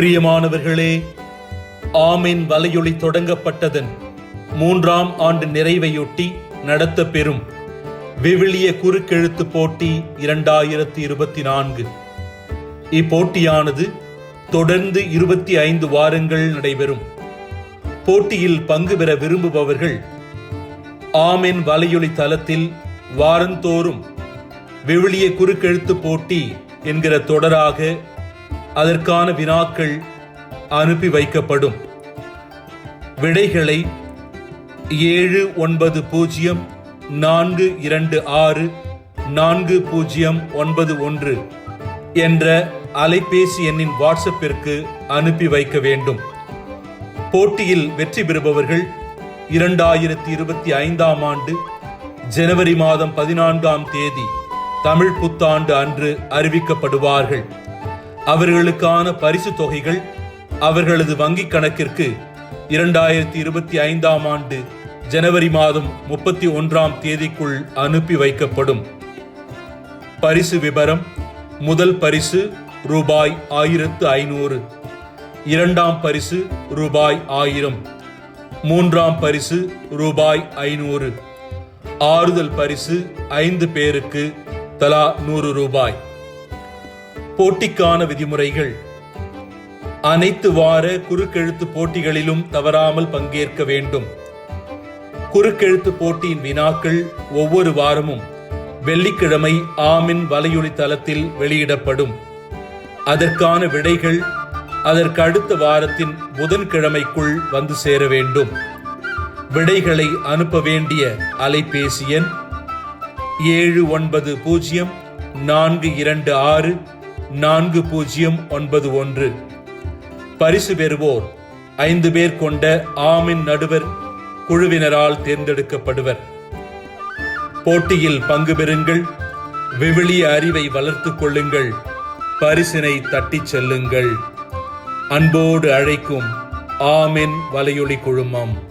பிரியமானவர்களே ஆமென் வலையொலி தொடங்கப்பட்டதன் மூன்றாம் ஆண்டு நிறைவையொட்டி நடத்த பெறும் விவிலிய குறுக்கெழுத்து போட்டி இரண்டாயிரத்தி இருபத்தி நான்கு இப்போட்டியானது தொடர்ந்து இருபத்தி ஐந்து வாரங்கள் நடைபெறும். போட்டியில் பங்கு பெற விரும்புபவர்கள் ஆமென் வலையொலி தளத்தில் வாரந்தோறும் விவிலிய குறுக்கெழுத்து போட்டி என்கிற தொடராக அதற்கான வினாக்கள் அனுப்பி வைக்கப்படும். விடைகளை ஏழு ஒன்பது பூஜ்ஜியம் நான்கு இரண்டு ஆறு நான்கு பூஜ்ஜியம் ஒன்பது ஒன்று என்ற அலைபேசி எண்ணின் வாட்ஸ்அப்பிற்கு அனுப்பி வைக்க வேண்டும். போட்டியில் வெற்றி பெறுபவர்கள் இரண்டாயிரத்தி இருபத்தி ஐந்தாம் ஆண்டு ஜனவரி மாதம் பதினான்காம் தேதி தமிழ் புத்தாண்டு அன்று அறிவிக்கப்படுவார்கள். அவர்களுக்கான பரிசு தொகைகள் அவர்களது வங்கிக் கணக்கிற்கு இரண்டாயிரத்தி இருபத்தி ஐந்தாம் ஆண்டு ஜனவரி மாதம் முப்பத்தி ஒன்றாம் தேதிக்குள் அனுப்பி வைக்கப்படும். பரிசு விபரம் முதல் பரிசு ரூபாய் ஆயிரத்து ஐநூறு இரண்டாம் பரிசு ரூபாய் ஆயிரம் மூன்றாம் பரிசு ரூபாய் ஐநூறு ஆறுதல் பரிசு ஐந்து பேருக்கு தலா நூறு ரூபாய். போட்டிக்கான விதிமுறைகள். அனைத்து வார குறுக்கெழுத்து போட்டிகளிலும் தவறாமல் பங்கேற்க வேண்டும். குறுக்கெழுத்து போட்டியின் வினாக்கள் ஒவ்வொரு வாரமும் வெள்ளிக்கிழமை ஆமின் வலையொலி தளத்தில் வெளியிடப்படும். அதற்கான விடைகள் அதற்கு அடுத்த வாரத்தின் புதன்கிழமைக்குள் வந்து சேர வேண்டும். விடைகளை அனுப்ப வேண்டிய அலைபேசி எண் ஏழு ஒன்பது பூஜ்ஜியம் நான்கு இரண்டு ஆறு நான்கு பூஜ்ஜியம் ஒன்பது ஒன்று. பரிசு பெறுவோர் ஐந்து பேர் கொண்ட ஆமின் நடுவர் குழுவினரால் தேர்ந்தெடுக்கப்படுவர். போட்டியில் பங்கு பெறுங்கள் விவிலிய அறிவை வளர்த்துக் கொள்ளுங்கள் பரிசினை தட்டிச் செல்லுங்கள். அன்போடு அழைக்கும் ஆமின் வலையொலி குழுமம்.